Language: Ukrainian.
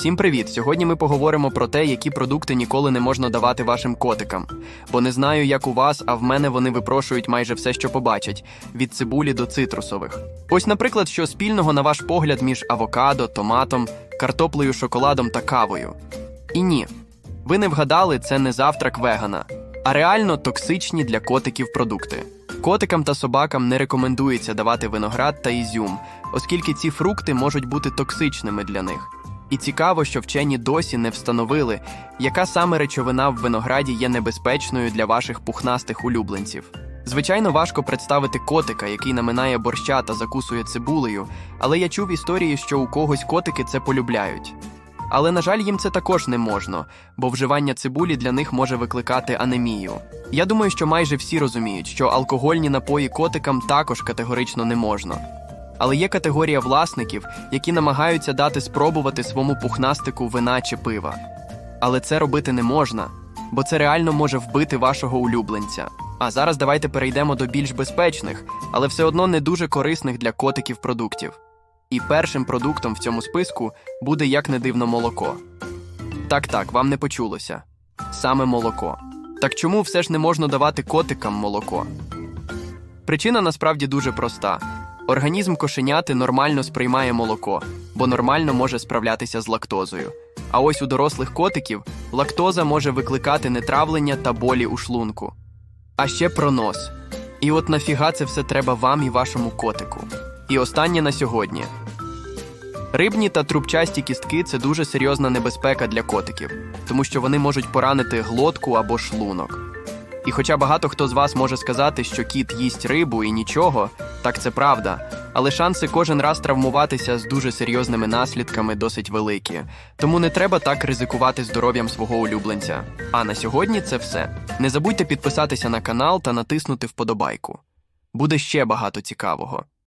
Всім привіт! Сьогодні ми поговоримо про те, які продукти ніколи не можна давати вашим котикам. Бо не знаю, як у вас, а в мене вони випрошують майже все, що побачать: від цибулі до цитрусових. Ось, наприклад, що спільного на ваш погляд між авокадо, томатом, картоплею, шоколадом та кавою. І ні, ви не вгадали, це не завтрак вегана, а реально токсичні для котиків продукти. Котикам та собакам не рекомендується давати виноград та ізюм, оскільки ці фрукти можуть бути токсичними для них. І цікаво, що вчені досі не встановили, яка саме речовина в винограді є небезпечною для ваших пухнастих улюбленців. Звичайно, важко представити котика, який наминає борща та закусує цибулею, але я чув історії, що у когось котики це полюбляють. Але, на жаль, їм це також не можна, бо вживання цибулі для них може викликати анемію. Я думаю, що майже всі розуміють, що алкогольні напої котикам також категорично не можна. Але є категорія власників, які намагаються дати спробувати своєму пухнастику вина чи пива. Але це робити не можна, бо це реально може вбити вашого улюбленця. А зараз давайте перейдемо до більш безпечних, але все одно не дуже корисних для котиків продуктів. І першим продуктом в цьому списку буде як не дивно молоко. Так, так, вам не почулося. Саме молоко. Так чому все ж не можна давати котикам молоко? Причина насправді дуже проста. Організм кошеняти нормально сприймає молоко, бо нормально може справлятися з лактозою. А ось у дорослих котиків лактоза може викликати нетравлення та болі у шлунку. А ще пронос. І от нафіга це все треба вам і вашому котику. І останнє на сьогодні. Рибні та трубчасті кістки це дуже серйозна небезпека для котиків, тому що вони можуть поранити глотку або шлунок. І хоча багато хто з вас може сказати, що кіт їсть рибу і нічого, так це правда, але шанси кожен раз травмуватися з дуже серйозними наслідками досить великі. Тому не треба так ризикувати здоров'ям свого улюбленця. А на сьогодні це все. Не забудьте підписатися на канал та натиснути вподобайку. Буде ще багато цікавого.